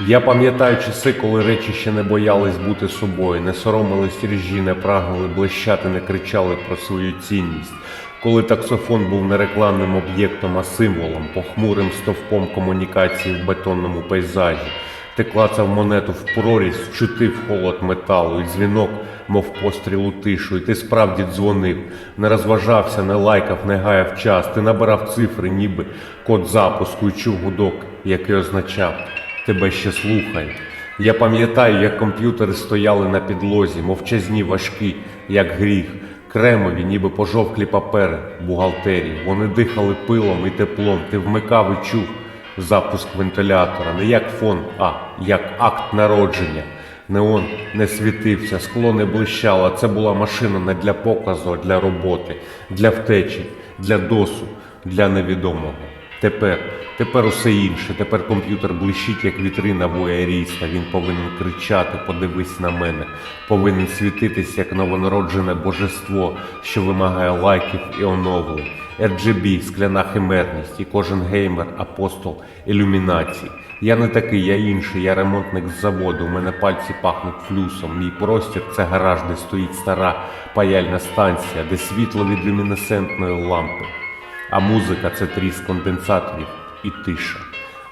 Я пам'ятаю часи, коли речі ще не боялись бути собою, не соромились ріжі, не прагнули блищати, не кричали про свою цінність. Коли таксофон був не рекламним об'єктом, а символом, похмурим стовпом комунікації в бетонному пейзажі. Ти клацав монету в прорізь, чутив холод металу, і дзвінок, мов постріл у тишу, і ти справді дзвонив, не розважався, не лайкав, не гаяв час. Ти набирав цифри, ніби код запуску, і чув гудок, який означав тебе ще слухають. Я пам'ятаю, як комп'ютери стояли на підлозі, мовчазні важкі, як гріх, кремові, ніби пожовклі папери, бухгалтерії. Вони дихали пилом і теплом. Ти вмикав і чув запуск вентилятора, не як фон, а як акт народження. Неон не світився, скло не блищало. Це була машина не для показу, а для роботи, для втечі, для досу, для невідомого. Тепер, тепер усе інше. Тепер комп'ютер блищить, як вітрина воєріста. Він повинен кричати, подивись на мене, повинен світитись, як новонароджене божество, що вимагає лайків і оновлень. RGB, скляна химерність, і кожен геймер, апостол ілюмінації. Я не такий, я інший, я ремонтник з заводу. У мене пальці пахнуть флюсом. Мій простір це гараж, де стоїть стара паяльна станція, де світло від люмінесцентної лампи. А музика це тріск конденсаторів і тиша.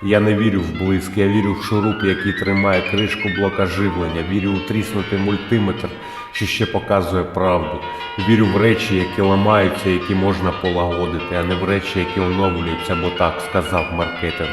Я не вірю в блиск, я вірю в шуруп, який тримає кришку блока живлення, вірю у тріснутий мультиметр, що ще показує правду. Вірю в речі, які ламаються, які можна полагодити, а не в речі, які оновлюються, бо так сказав маркетинг.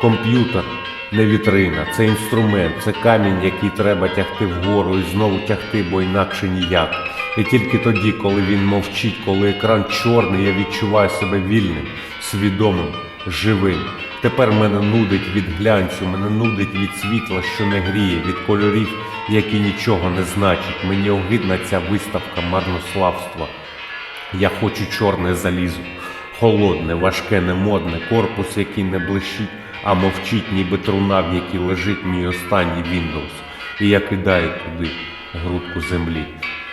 Комп'ютер не вітрина, це інструмент, це камінь, який треба тягти вгору і знову тягти, бо інакше ніяк. І тільки тоді, коли він мовчить, коли екран чорний, я відчуваю себе вільним, свідомим, живим. Тепер мене нудить від глянцю, мене нудить від світла, що не гріє, від кольорів, які нічого не значать. Мені огидна ця виставка марнославства. Я хочу чорне залізо, холодне, важке, немодне, корпус, який не блищить, а мовчить, ніби труна, в якій лежить мій останній Windows. І я кидаю туди грудку землі.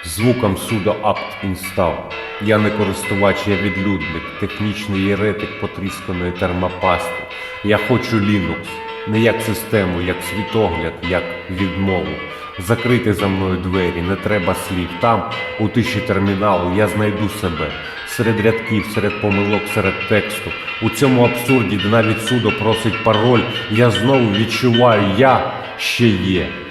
Звуком судо акт інстал. Я не користувач, я відлюдник, технічний єретик потрісканої термопасти. Я хочу Linux, не як систему, як світогляд, як відмову. Закрити за мною двері, не треба слів. Там, у тиші терміналу, я знайду себе. Серед рядків, серед помилок, серед тексту. У цьому абсурді, де навіть судо просить пароль, я знову відчуваю, я ще є.